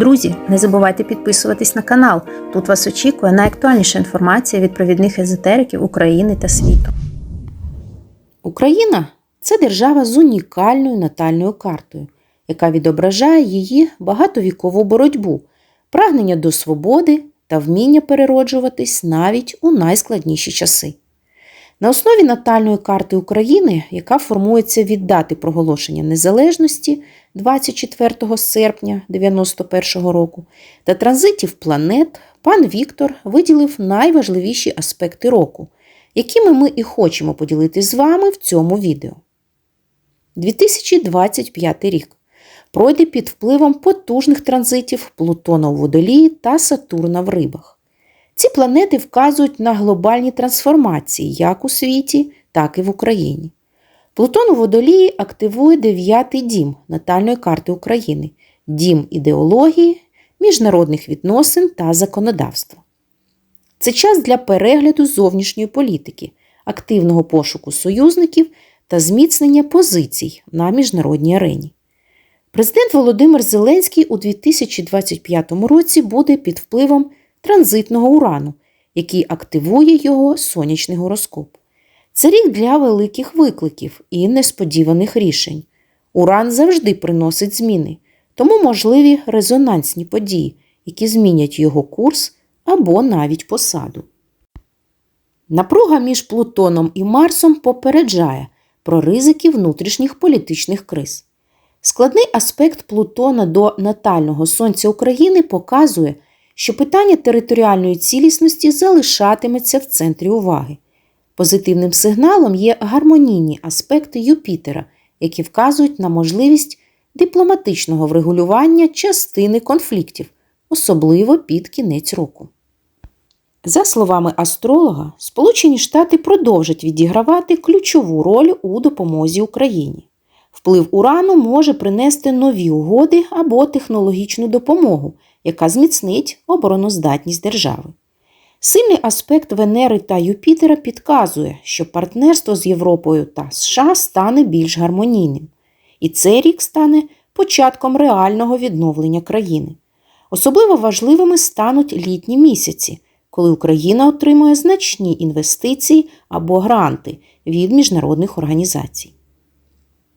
Друзі, не забувайте підписуватись на канал. Тут вас очікує найактуальніша інформація від провідних езотериків України та світу. Україна це держава з унікальною натальною картою, яка відображає її багатовікову боротьбу, прагнення до свободи та вміння перероджуватись навіть у найскладніші часи. На основі натальної карти України, яка формується від дати проголошення незалежності 24 серпня 1991 року, та транзитів планет, пан Віктор виділив найважливіші аспекти року, якими ми і хочемо поділитися з вами в цьому відео. 2025 рік пройде під впливом потужних транзитів Плутона у водолії та Сатурна в рибах. Ці планети вказують на глобальні трансформації як у світі, так і в Україні. Плутон у водолії активує дев'ятий дім натальної карти України, дім ідеології, міжнародних відносин та законодавства. Це час для перегляду зовнішньої політики, активного пошуку союзників та зміцнення позицій на міжнародній арені. Президент Володимир Зеленський у 2025 році буде під впливом транзитного урану, який активує його сонячний гороскоп. Це рік для великих викликів і несподіваних рішень. Уран завжди приносить зміни, тому можливі резонансні події, які змінять його курс або навіть посаду. Напруга між Плутоном і Марсом попереджає про ризики внутрішніх політичних криз. Складний аспект Плутона до натального Сонця України показує, що питання територіальної цілісності залишатиметься в центрі уваги. Позитивним сигналом є гармонійні аспекти Юпітера, які вказують на можливість дипломатичного врегулювання частини конфліктів, особливо під кінець року. За словами астролога, Сполучені Штати продовжать відігравати ключову роль у допомозі Україні. Вплив урану може принести нові угоди або технологічну допомогу, яка зміцнить обороноздатність держави. Сильний аспект Венери та Юпітера підказує, що партнерство з Європою та США стане більш гармонійним, і цей рік стане початком реального відновлення країни. Особливо важливими стануть літні місяці, коли Україна отримує значні інвестиції або гранти від міжнародних організацій.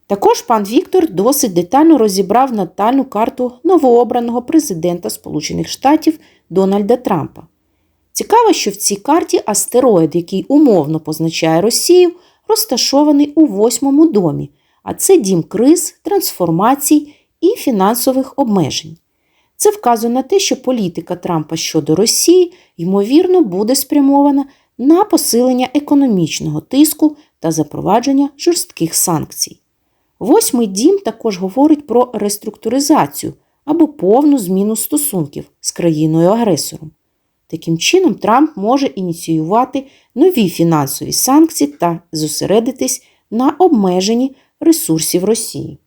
Також пан Віктор досить детально розібрав натальну карту новообраного президента Сполучених Штатів Дональда Трампа. Цікаво, що в цій карті астероїд, який умовно позначає Росію, розташований у восьмому домі, а це дім криз, трансформацій і фінансових обмежень. Це вказує на те, що політика Трампа щодо Росії, ймовірно, буде спрямована на посилення економічного тиску та запровадження жорстких санкцій. Восьмий дім також говорить про реструктуризацію або повну зміну стосунків з країною-агресором. Таким чином, Трамп може ініціювати нові фінансові санкції та зосередитись на обмеженні ресурсів Росії.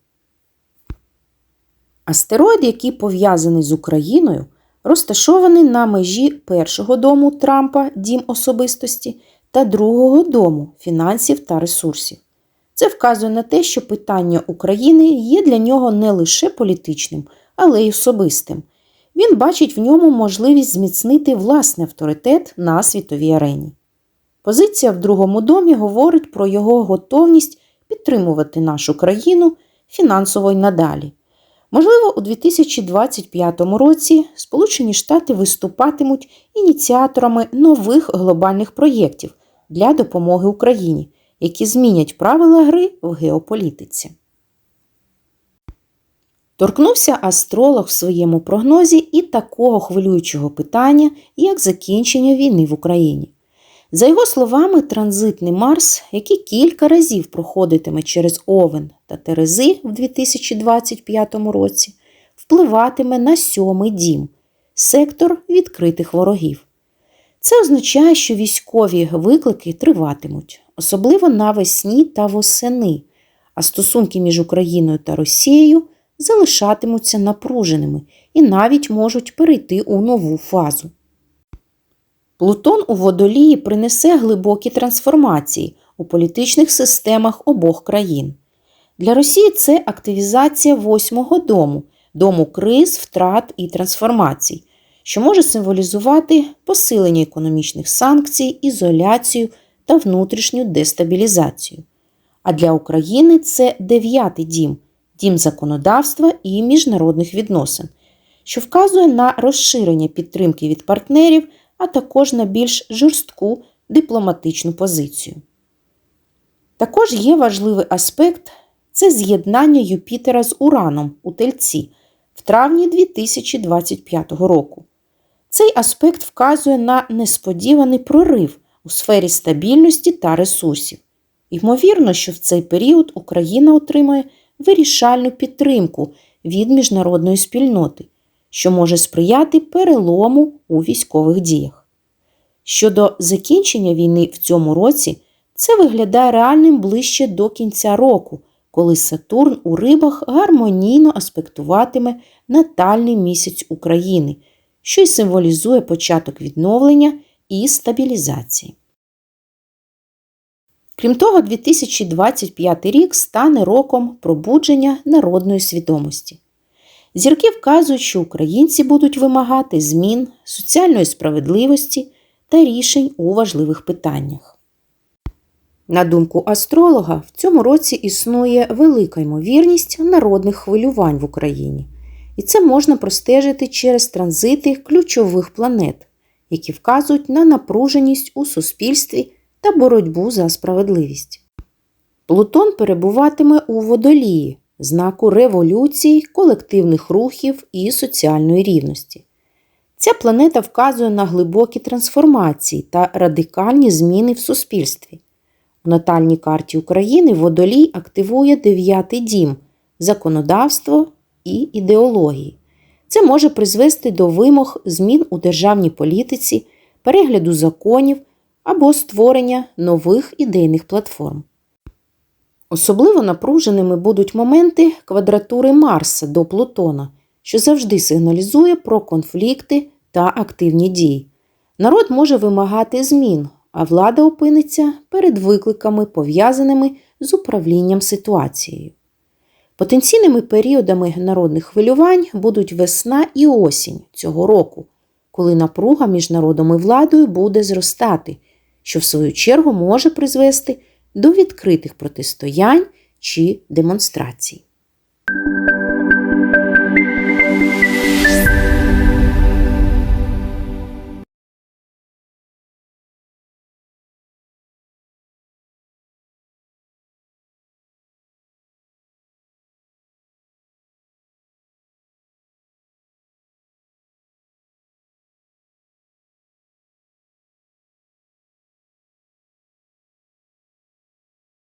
Астероїд, який пов'язаний з Україною, розташований на межі першого дому Трампа дім особистості та другого дому фінансів та ресурсів. Це вказує на те, що питання України є для нього не лише політичним, але й особистим. Він бачить в ньому можливість зміцнити власний авторитет на світовій арені. Позиція в другому домі говорить про його готовність підтримувати нашу країну фінансово й надалі. Можливо, у 2025 році Сполучені Штати виступатимуть ініціаторами нових глобальних проєктів для допомоги Україні, які змінять правила гри в геополітиці. Торкнувся астролог в своєму прогнозі і такого хвилюючого питання, як закінчення війни в Україні. За його словами, транзитний Марс, який кілька разів проходитиме через Овен та Терези в 2025 році, впливатиме на сьомий дім сектор відкритих ворогів. Це означає, що військові виклики триватимуть, особливо навесні та восени, а стосунки між Україною та Росією залишатимуться напруженими і навіть можуть перейти у нову фазу. Плутон у водолії принесе глибокі трансформації у політичних системах обох країн. Для Росії це активізація восьмого дому, дому криз, втрат і трансформацій, що може символізувати посилення економічних санкцій, ізоляцію та внутрішню дестабілізацію. А для України це дев'ятий дім дім законодавства і міжнародних відносин, що вказує на розширення підтримки від партнерів, а також на більш жорстку дипломатичну позицію. Також є важливий аспект це з'єднання Юпітера з Ураном у Тельці в травні 2025 року. Цей аспект вказує на несподіваний прорив у сфері стабільності та ресурсів. Ймовірно, що в цей період Україна отримає вирішальну підтримку від міжнародної спільноти, що може сприяти перелому у військових діях. Щодо закінчення війни в цьому році, це виглядає реальним ближче до кінця року, коли Сатурн у рибах гармонійно аспектуватиме натальний місяць України, що й символізує початок відновлення і стабілізації. Крім того, 2025 рік стане роком пробудження народної свідомості. Зірки вказують, що українці будуть вимагати змін, соціальної справедливості та рішень у важливих питаннях. На думку астролога, в цьому році існує велика ймовірність народних хвилювань в Україні, і це можна простежити через транзити ключових планет, які вказують на напруженість у суспільстві та боротьбу за справедливість. Плутон перебуватиме у водолії, знаку революцій, колективних рухів і соціальної рівності. Ця планета вказує на глибокі трансформації та радикальні зміни в суспільстві. У натальній карті України водолій активує дев'ятий дім законодавство і ідеології. Це може призвести до вимог змін у державній політиці, перегляду законів або створення нових ідейних платформ. Особливо напруженими будуть моменти квадратури Марса до Плутона, що завжди сигналізує про конфлікти та активні дії. Народ може вимагати змін, а влада опиниться перед викликами, пов'язаними з управлінням ситуацією. Потенційними періодами народних хвилювань будуть весна і осінь цього року, коли напруга між народом і владою буде зростати, що в свою чергу може призвести до відкритих протистоянь чи демонстрацій.